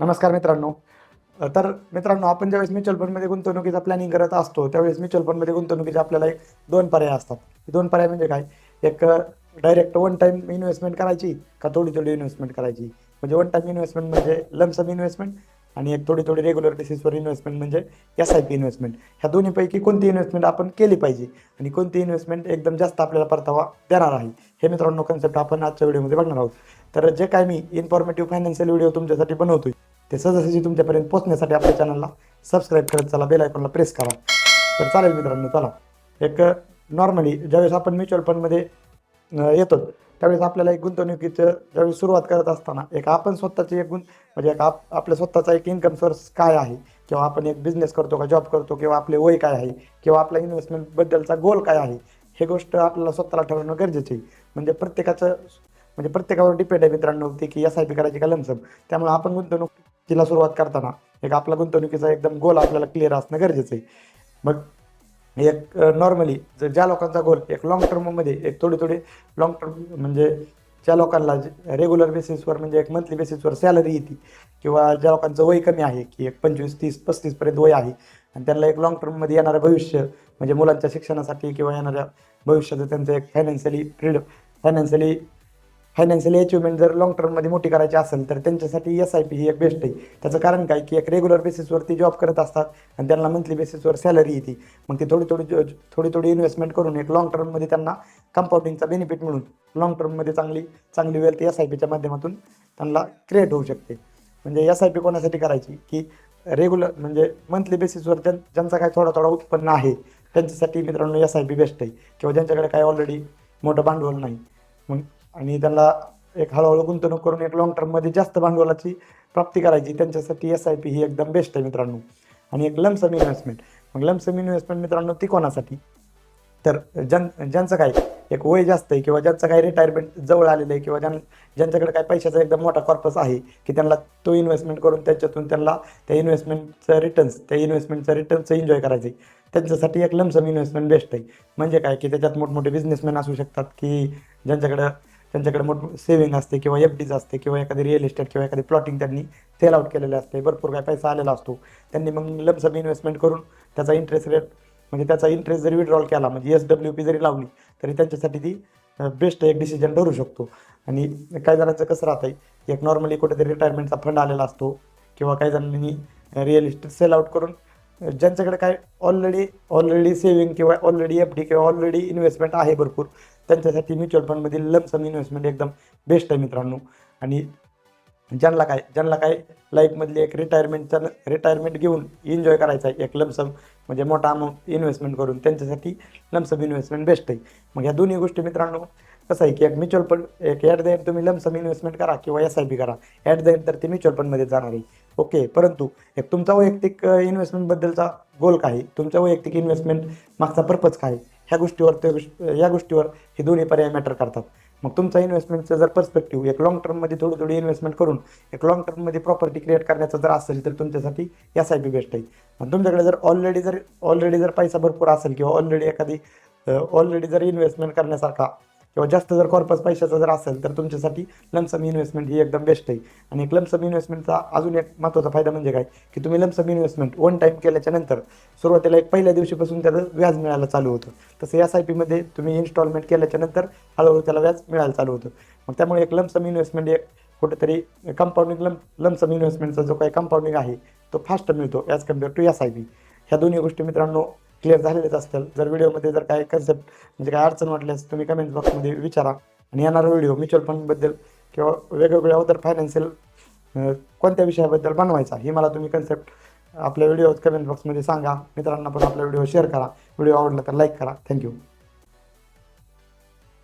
नमस्कार मित्रांनो. तर मित्रांनो आपण ज्यावेळेस म्युच्युअल फंडमध्ये गुंतवणुकीचा प्लॅनिंग करत असतो त्यावेळेस म्युच्युअल फंडमध्ये गुंतवणुकीचे आपल्याला एक दोन पर्याय असतात. दोन पर्याय म्हणजे काय? एक डायरेक्ट वन टाईम इन्व्हेस्टमेंट करायची का थोडी थोडी इन्व्हेस्टमेंट करायची? म्हणजे वन टाईम इन्व्हेस्टमेंट म्हणजे लमसम इन्व्हेस्टमेंट आणि एक थोडी थोडी रेग्युलर बेसिसवर इन्व्हेस्टमेंट म्हणजे एस आय पी इन्व्हेस्टमेंट ह्या दोन्हीपैकी कोणती इन्व्हेस्टमेंट आपण केली पाहिजे आणि कोणती इन्व्हेस्टमेंट एकदम जास्त आपल्याला परतावा देणार आहे? हे मित्रांनो कन्सेप्ट आपण आजच्या व्हिडिओमध्ये बघणार आहोत. तर जे काय मी इन्फॉर्मेटिव्ह फायनान्शियल व्हिडिओ तुमच्यासाठी बनवतोय ते सहजासहजी तुमच्यापर्यंत पोहोचण्यासाठी आपल्या चॅनलला सबस्क्राईब करत चला बेल आयकॉनला प्रेस करा. तर चालेल मित्रांनो चला. एक नॉर्मली ज्यावेळेस आपण म्युच्युअल फंडमध्ये येतो त्यावेळेस आपल्याला एक गुंतवणुकीचं ज्यावेळेस सुरुवात करत असताना एक आपण स्वतःची एक गुंत म्हणजे एक आप आपल्या स्वतःचा एक इन्कम सोर्स काय आहे? किंवा आपण एक बिझनेस करतो का जॉब करतो किंवा आपले वय काय आहे? किंवा आपल्या इन्व्हेस्टमेंटबद्दलचा गोल काय आहे? हे गोष्ट आपल्याला स्वतःला ठरवणं गरजेचं आहे. म्हणजे प्रत्येकाचं म्हणजे प्रत्येकावर डिपेंड आहे मित्रांनो होती की एस आय पी करायची का लमसम त्यामुळे आपण तिला सुरुवात करताना एक आपला गुंतवणुकीचा एकदम गोल आपल्याला क्लिअर असणं गरजेचं आहे. मग एक नॉर्मली जर ज्या लोकांचा गोल एक लॉंग टर्ममध्ये एक थोडी थोडी लॉंग टर्म म्हणजे ज्या लोकांना रेग्युलर बेसिसवर म्हणजे एक मंथली बेसिसवर सॅलरी येते किंवा ज्या लोकांचं वय कमी आहे की एक पंचवीस तीस पस्तीसपर्यंत वय आहे आणि त्यांना एक लॉंग टर्ममध्ये येणारं भविष्य म्हणजे मुलांच्या शिक्षणासाठी किंवा येणाऱ्या भविष्याचं त्यांचं एक financially freedom financially financial achievement जर लॉंग टर्ममध्ये मोठी करायची असेल तर त्यांच्यासाठी एस आय पी ही एक बेस्ट आहे. त्याचं कारण काय? की एक रेग्युलर बेसिसवरती जॉब करत असतात आणि त्यांना मंथली बेसिसवर सॅलरी येते. मग ती थोडी थोडी थोडी थोडी इन्व्हेस्टमेंट करून एक लॉंग टर्ममध्ये त्यांना कंपाऊंडिंगचा बेनिफिट मिळून लॉंग टर्ममध्ये चांगली चांगली वेल्थ एस आय पीच्या माध्यमातून त्यांना क्रिएट होऊ शकते. म्हणजे एस आय पी कोणासाठी करायची? की रेग्युलर म्हणजे मंथली बेसिसवर ज्यां ज्यांचा काय थोडा थोडा उत्पन्न आहे त्यांच्यासाठी मित्रांनो एस आय पी बेस्ट आहे. किंवा ज्यांच्याकडे काय ऑलरेडी मोठं भांडवल नाही. मग आणि त्यांना एक हळूहळू गुंतवणूक करून एक लॉंग टर्ममध्ये जास्त भांडवलाची प्राप्ती करायची. त्यांच्यासाठी एस आय पी ही एकदम बेस्ट आहे मित्रांनो. आणि एक लमसम इन्व्हेस्टमेंट मग लमसम इन्व्हेस्टमेंट मित्रांनो ती कोणासाठी? तर ज्यां ज्यांचं काय एक वय जास्त आहे किंवा ज्यांचं काय रिटायरमेंट जवळ आलेलं आहे किंवा ज्यां ज्यांच्याकडे काय पैशाचा एकदम मोठा कॉर्पस आहे की त्यांना तो इन्व्हेस्टमेंट करून त्याच्यातून त्यांना त्या इन्व्हेस्टमेंटचं रिटर्न्स त्या इन्व्हेस्टमेंटचं रिटर्न्स एन्जॉय करायचं. आहे त्यांच्यासाठी एक लमसम इन्व्हेस्टमेंट बेस्ट आहे. म्हणजे काय की त्याच्यात मोठमोठे बिझनेसमॅन असू शकतात की ज्यांच्याकडं त्यांच्याकडे मोठ सेव्हिंग असते किंवा एफ डीज असते किंवा एखादी रिअल इस्टेट किंवा एखादी प्लॉटिंग त्यांनी सेल आउट केलेले असते. भरपूर काय पैसा आलेला असतो. त्यांनी मग लमसम इन्व्हेस्टमेंट करून त्याचा इंटरेस्ट रेट म्हणजे त्याचा इंटरेस्ट जरी विड्रॉल केला म्हणजे एस डब्ल्यू पी जरी लावली तरी त्यांच्यासाठी ती बेस्ट एक डिसिजन ठरू शकतो. आणि काही जणांचं कसं राहतं एक नॉर्मली कुठेतरी रिटायरमेंटचा फंड आलेला असतो किंवा काही जणांनी रिअल इस्टेट सेल आउट करून ज्यांच्याकडे काय ऑलरेडी ऑलरेडी सेव्हिंग किंवा ऑलरेडी एफ डी किंवा ऑलरेडी इन्व्हेस्टमेंट आहे भरपूर त्यांच्यासाठी म्युच्युअल फंडमधील लमसम इन्व्हेस्टमेंट एकदम बेस्ट आहे मित्रांनो. आणि ज्यांना काय ज्यांना काय लाईफमधली एक रिटायरमेंटचा रिटायरमेंट घेऊन एन्जॉय करायचा आहे एक लमसम म्हणजे मोठा अमाऊंट इन्व्हेस्टमेंट करून त्यांच्यासाठी लमसम इन्व्हेस्टमेंट बेस्ट आहे. मग ह्या दोन्ही गोष्टी मित्रांनो कसं आहे की एक म्युच्युअल फंड एक ॲट द एंड तुम्ही लमसम इन्व्हेस्टमेंट करा किंवा एस आय पी करा ॲट द एंड तर ते म्युच्युअल फंडमध्ये जाणार आहे ओके परंतु एक तुमचा वैयक्तिक इन्व्हेस्टमेंटबद्दलचा गोल काय आहे? वैयक्तिक इन्व्हेस्टमेंट मागचा पर्पज काय आहे? ह्या गोष्टीवर ते या गोष्टीवर हे दोन्ही पर्याय मॅटर करतात मग तुमचा इन्व्हेस्टमेंटचं जर पर्स्पेक्टिव्ह एक लॉंग टर्ममध्ये थोडी थोडी इन्व्हेस्टमेंट करून एक लॉंग टर्ममध्ये प्रॉपर्टी क्रिएट करण्याचं जर असेल तर तुमच्यासाठी एस आय पी बेस्ट आहे आणि तुमच्याकडे जर ऑलरेडी जर ऑलरेडी जर पैसा भरपूर असेल किंवा ऑलरेडी एखादी ऑलरेडी जर इन्व्हेस्टमेंट करण्यासारखा किंवा जास्त जर कॉर्पस पैशाचा जर असेल तर तुमच्यासाठी लमसम इन्व्हेस्टमेंट ही एकदम बेस्ट आहे. आणि एक लमसम इन्व्हेस्टमेंटचा अजून एक महत्त्वाचा फायदा म्हणजे काय? की तुम्ही लमसम इन्व्हेस्टमेंट वन टाईम केल्याच्यानंतर सुरुवातीला एक पहिल्या दिवशीपासून त्याचं व्याज मिळायला चालू होतं. तसं एस आय पीमध्ये तुम्ही इन्स्टॉलमेंट केल्याच्यानंतर हळूहळू त्याला व्याज मिळायला चालू होतं. मग त्यामुळे एक लमसम इन्व्हेस्टमेंट एक कुठेतरी कंपाऊंडिंग लम लमसम इन्व्हेस्टमेंटचा जो काही कंपाऊंडिंग आहे तो फास्ट मिळतो as compare to S I P ह्या दोन्ही गोष्टी मित्रांनो क्लिअर झालेलेच असतील. जर व्हिडिओमध्ये जर काही कन्सेप्ट म्हणजे काय अडचण वाटल्यास तुम्ही कमेंट बॉक्समध्ये विचारा. आणि येणारा व्हिडिओ म्युच्युअल फंडबद्दल किंवा वेगवेगळ्या अदर फायनान्शियल कोणत्या विषयाबद्दल बनवायचा ही मला तुम्ही कन्सेप्ट आपल्या व्हिडिओ कमेंट बॉक्समध्ये सांगा. मित्रांना पण आपला व्हिडिओ शेअर करा. व्हिडिओ आवडला तर लाईक करा. थँक्यू